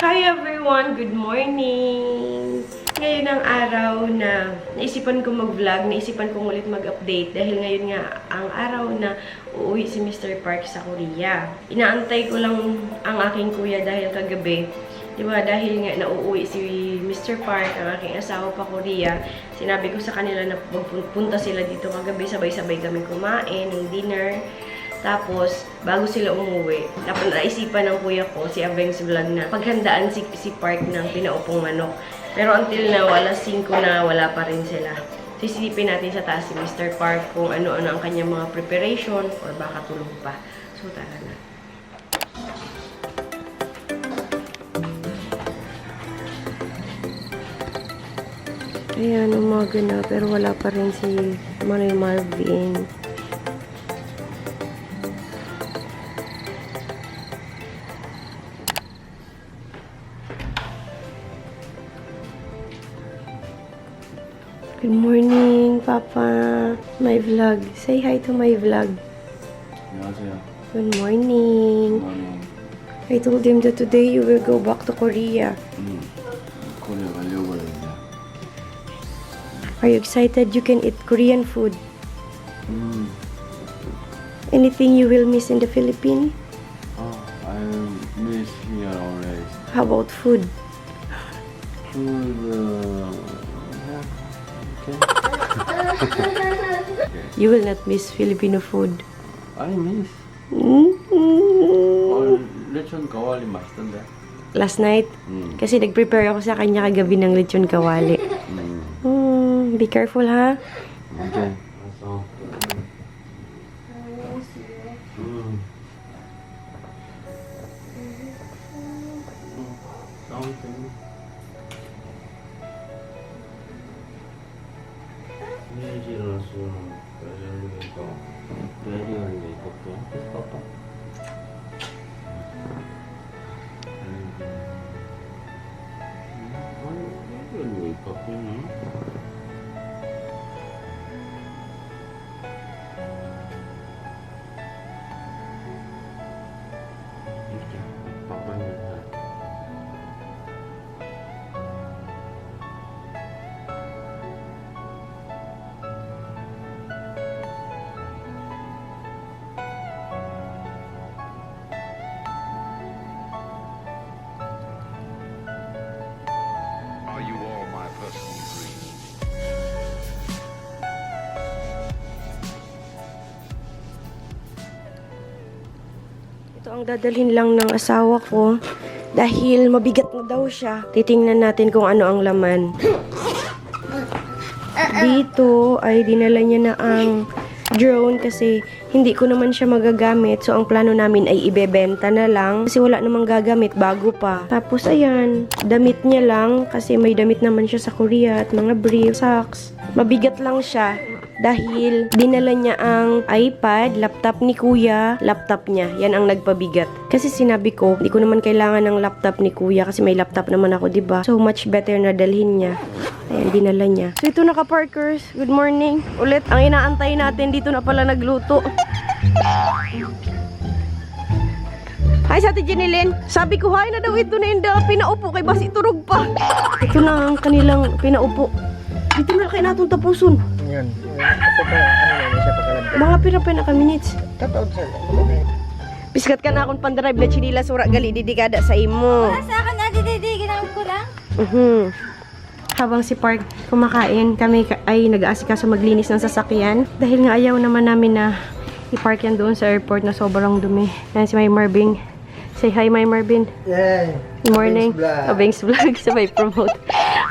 Hi everyone! Good morning! Ngayon ang araw na naisipan ko mag-vlog, naisipan kong ulit mag-update dahil ngayon nga ang araw na uuwi si Mr. Park sa Korea. Inaantay ko lang ang aking kuya dahil kagabi, di ba, dahil nga nauuwi si Mr. Park, ang aking asawa pa Korea, sinabi ko sa kanila na magpunta sila dito kagabi, sabay-sabay kami kumain ng dinner. Tapos, bago sila umuwi, naisipan ng kuya ko, si Aveng's Vlog na paghandaan si, si Park ng pinaupong manok. Pero until now, alas 5 na wala pa rin sila. Sisipin natin sa taas si Mr. Park kung ano-ano ang kanyang mga preparation or baka tulog pa. So, tara na. Ayan, umaga na, pero wala pa rin si Manoy Marvin. Good morning, Papa. My vlog. Say hi to my vlog. Good morning. Good morning. I told him that today you will go back to Korea. Mm. Korea, Korea. Are you excited you can eat Korean food? Mm. Anything you will miss in the Philippines? Oh, I miss here always. How about food? Food, uh, You will not miss Filipino food. I miss. Mm. Lechon kawali mastanda. Last night? Mm. Kasi nag-prepare ako sa kanya kagabi ng lechon kawali. Mm. Mm, be careful ha. Okay. 해야지 일어났으면 왜 이러니까 왜 이러니까 또? 깜빡 Ito ang dadalhin lang ng asawa ko dahil mabigat na daw siya. Titingnan natin kung ano ang laman. Dito ay dinala niya na ang drone kasi hindi ko naman siya magagamit. So, ang plano namin ay ibebenta na lang kasi wala namang gagamit bago pa. Tapos, ayan, damit niya lang kasi may damit naman siya sa Korea at mga brief, socks. Mabigat lang siya dahil dinala niya ang iPad, laptop ni kuya, laptop niya. Yan ang nagpabigat. Kasi sinabi ko, hindi ko naman kailangan ng laptop ni kuya kasi may laptop naman ako, 'di ba? So much better na dalhin niya. Ayan, dinala niya. So ito naka parkers. Good morning. Ulit, ang inaantay natin dito na pala nagluto. Hi sa ate. Sabi ko, hi na daw ito na yung pinaupo kay Basi Turog pa. Ito na ang kanilang pinaupo. Dito na kayo natong tapuson. Yun. Kapag ka, ano yan, siya pagkalanda. Mga pira pa na ka minutes. Tataon sa Biskat ka na akong pandrive na chinila sura gali didikada sa imo. Sa akin na dididi, ginamit ko lang. Mhm. Habang si Park kumakain, kami ka- ay nag-aasikaso maglinis ng sasakyan. Dahil nga ayaw naman namin na i-park yan doon sa airport na sobrang dumi. Yan si May Marvin. Say hi, May Marvin. Yay! Good morning. Vlog. Abeng's Vlog. Sabay promote.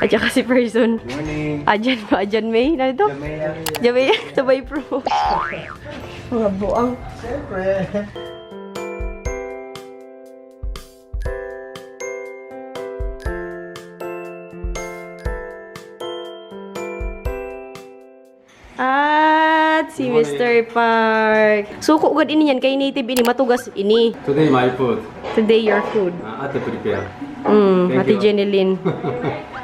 At saka si Person. Morning. Ajan pa, Ajan May. Na ito? Jamay. Sabay promote. Mga buang. Siyempre. At si Mr. Park. Suko gud ini yan kay native ini matugas ini. Today my food. Today your food. Uh, ate prepare. Mm, Ate. Jeneline.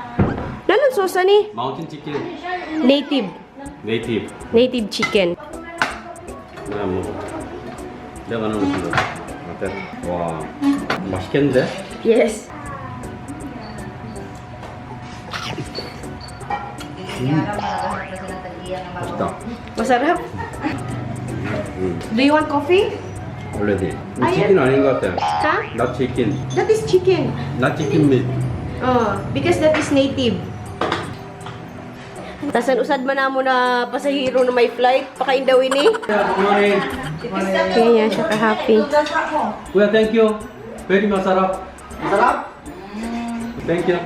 Anong sani? Mountain chicken. Native. Native. Native chicken. 내가 먹어. 내가 만든 음식도. 어때? 와, 맛있겠는데? Yes. 음. 맛있다. Masarap. 음. Do you want coffee? Already. 아, 치킨 아닌 것 같아. Ka? 나 치킨. That is chicken. 나 치킨 meat. Oh, because that is native. Tasan usad man namo na pasahero na may flight, pakain daw ini. Good morning. Kaya siya ka-happy. Kuya, thank you. Very masarap. Masarap? Thank you.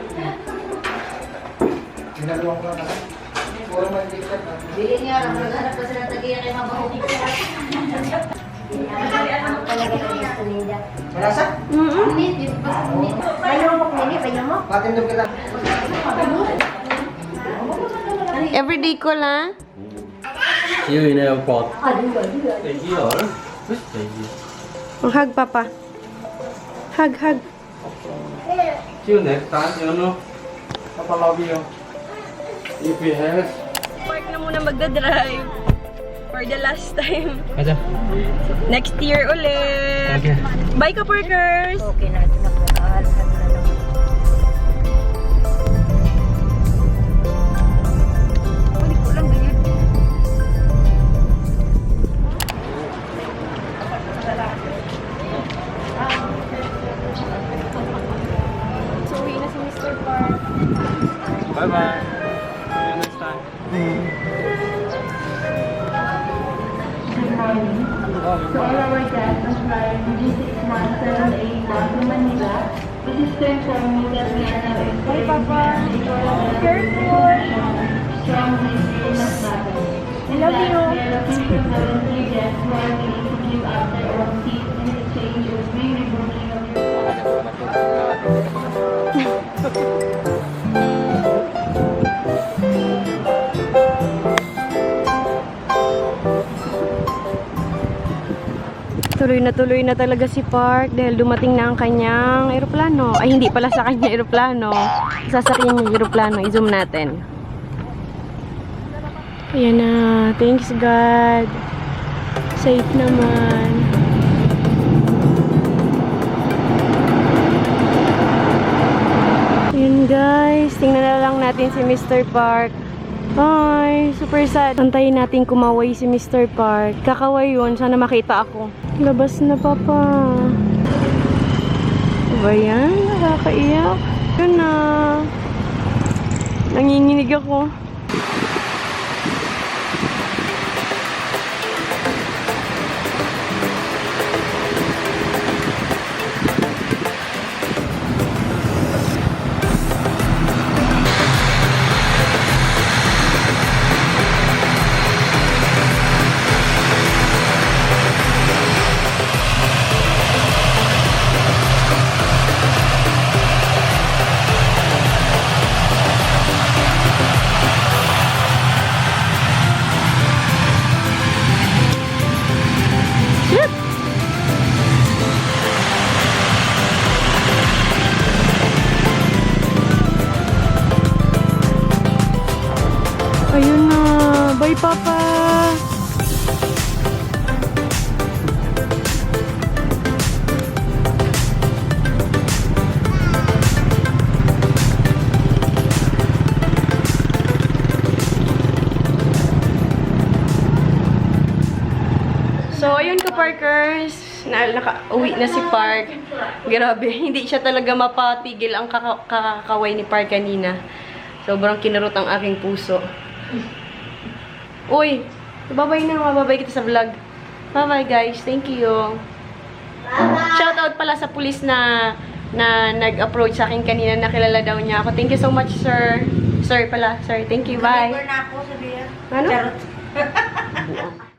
Ginagawa ko na. Bili niya, naghanap pa sila tagiya kay mabaho. Malasa? Mm-mm. Bayo mo, bayo mo. Patindog kita. Everyday ko lang. See you in airport. Thank you. Thank you. Oh, hug, papa. Hug, hug. See you next time, you know. Papa love you. If you have. Park na muna magdadrive. For the last time. Aja. Next year ulit. Okay. Bye ka, Parkers! Okay na, magmahal Bye bye. See you next time. So all our guests are flying within six Manila. This is to inform you that we are now! Strong wind in. I. We are looking for volunteer guests who are willing to give up their own seats in exchange of free rebooking of your Tuloy na tuloy na talaga si Park dahil dumating na ang kanyang eroplano. Ay, hindi pala sa kanya eroplano. Sasakyan niya eroplano. I-zoom natin. Ayan na. Thanks God. Safe naman. Ayan guys. Tingnan na lang natin si Mr. Park. Ay, super sad. Antayin natin kumaway si Mr. Park. Kakaway yun. Sana makita ako. Labas na, Papa. Ba yan? Nakakaiyak. Yun na. Nanginginig ako. Papa. So, ayun ka, Parkers. Na, naka-uwi na si Park. Grabe, hindi siya talaga mapatigil ang kaka- kakakaway ni Park kanina. Sobrang kinurot ang aking puso. Uy, babay na. Mababay kita sa vlog. Bye-bye, guys. Thank you. Shout out pala sa pulis na na nag-approach sa akin kanina. Nakilala daw niya ako. Thank you so much, sir. Sir pala. Sir, thank you. Bye. na ako, sabihan. Ano?